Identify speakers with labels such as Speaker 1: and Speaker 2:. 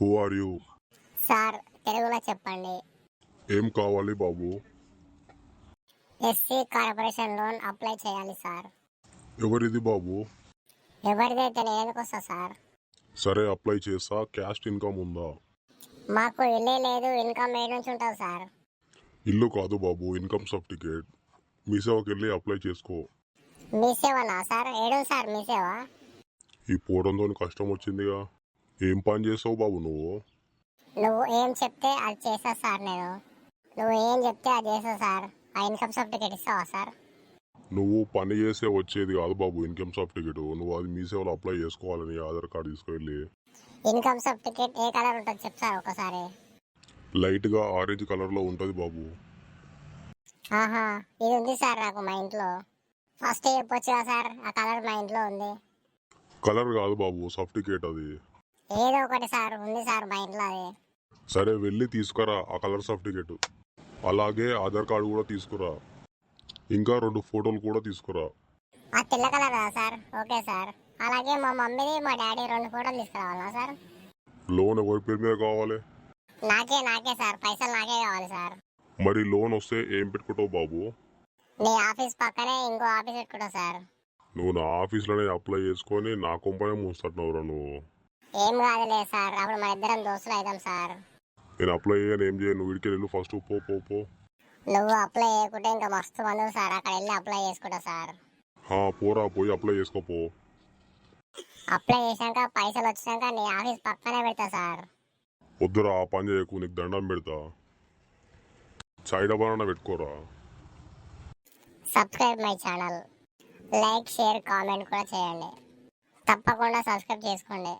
Speaker 1: Who are you
Speaker 2: sir తెలుగులో చెప్పండి.
Speaker 1: ఏం కావాలి బాబు?
Speaker 2: ఎస్సీ కార్పొరేషన్ లోన్ అప్లై చేయాలి సార్.
Speaker 1: ఎవరిది బాబు?
Speaker 2: ఎవరిదైతే నేను ఎందుకు వస్తా సార్.
Speaker 1: సరే అప్లై చేస్తా క్యాస్ట్ ఇన్కమ్ ఉందా?
Speaker 2: మాకు ఇల్లే లేదు ఇన్కమ్ ఏ నుంచి ఉంటుంది సార్?
Speaker 1: ఇల్లు కాదు బాబు ఇన్కమ్ సర్టిఫికేట్. మీ సేవకి వెళ్ళి అప్లై చేసుకో.
Speaker 2: మీ సేవనా సార్? ఏడు సార్ మీ సేవ?
Speaker 1: ఈ పోవడంతో కష్టం వచ్చిందిగా. ఏం పని చేసావు బాబు నువ్వు?
Speaker 2: నువ్వు ఏం చెప్తే అది చేస్తా సార్ నేను. నువ్వు ఏం చెప్తే అది చేస్తా సార్. ఆ ఇన్కమ్ సర్టిఫికేట్ ఇస్తావా సార్?
Speaker 1: నువ్వు పని చేసే వచ్చేది కాదు బాబు ఇన్కమ్ సర్టిఫికేట్ నువ్వు అది మీ సేవలో అప్లై చేసుకోవాలని ఆధార్ కార్డు తీసుకెళ్ళి
Speaker 2: ఇన్కమ్ సర్టిఫికేట్ ఏ కలర్ ఉంటుంది చెప్తారు ఒకసారి.
Speaker 1: లైట్గా ఆరెంజ్ కలర్లో ఉంటుంది బాబు.
Speaker 2: ఆహా ఇది ఉంది సార్ నాకు మా ఇంట్లో. ఫస్ట్ చెప్పొచ్చు సార్ ఆ కలర్ మా ఇంట్లో ఉంది.
Speaker 1: కలర్ కాదు బాబు సర్టిఫికేట్ అది.
Speaker 2: ఏదో ఒకటి సార్ ఉంది సార్ మా ఇంట్లో అది.
Speaker 1: సరే వెళ్ళి తీసుకురా ఆ కలర్ సర్టిఫికేట్ అలాగే ఆధార్ కార్డు కూడా తీసుకురా. ఇంకా రెండు ఫోటోలు కూడా తీసుకురా.
Speaker 2: ఆ తెల్ల కలర్ సార్? Okay sir. అలాగే మా మమ్మీది మా డాడీ రెండు ఫోటోలు తీసుకురావాలా సార్?
Speaker 1: లోన్ ఎవరి పేరు మీద కావాలి?
Speaker 2: నాకే నాకే సార్. పైసలు నాకే కావాలి సార్.
Speaker 1: మరి లోన్ వస్తే ఏం పెట్టుకుంటావు బాబు?
Speaker 2: నీ ఆఫీస్ పక్కనే ఇంకో ఆఫీస్ పెట్టుకుంటా సార్.
Speaker 1: నువ్వు నా ఆఫీస్లోనే అప్లై చేసుకొని నా కొంపనే మూస్తున్నావురా నువ్వు.
Speaker 2: ఏం కాదులే సార్. అప్పుడు మన ఇద్దరం దోస్తులు అవుతాం సార్.
Speaker 1: నేను అప్లై చేయను ఏం చేయను. నువ్వు ఇడికి వెళ్ళు ఫస్ట్ పో పో పో.
Speaker 2: నువ్వు అప్లై చేయకుంటే ఇంకా మస్తు మంది సార్. అక్కడ వెళ్ళి అప్లై చేసుకుంటా సార్.
Speaker 1: హా, పోరా పోయి అప్లై చేసుకోపో
Speaker 2: అప్లై చేశాక పైసలు వచ్చినాక నీ ఆఫీస్ పక్కనే పెడతా సార్.
Speaker 1: వద్దురా ఆ పని చేయకు నీకు దండం పెడతా. సైడ్ అవ్వాలన్నా పెట్టుకోరా.
Speaker 2: Subscribe my channel like share comment కూడా చేయండి. తప్పకుండా సబ్స్క్రైబ్ చేసుకోండి.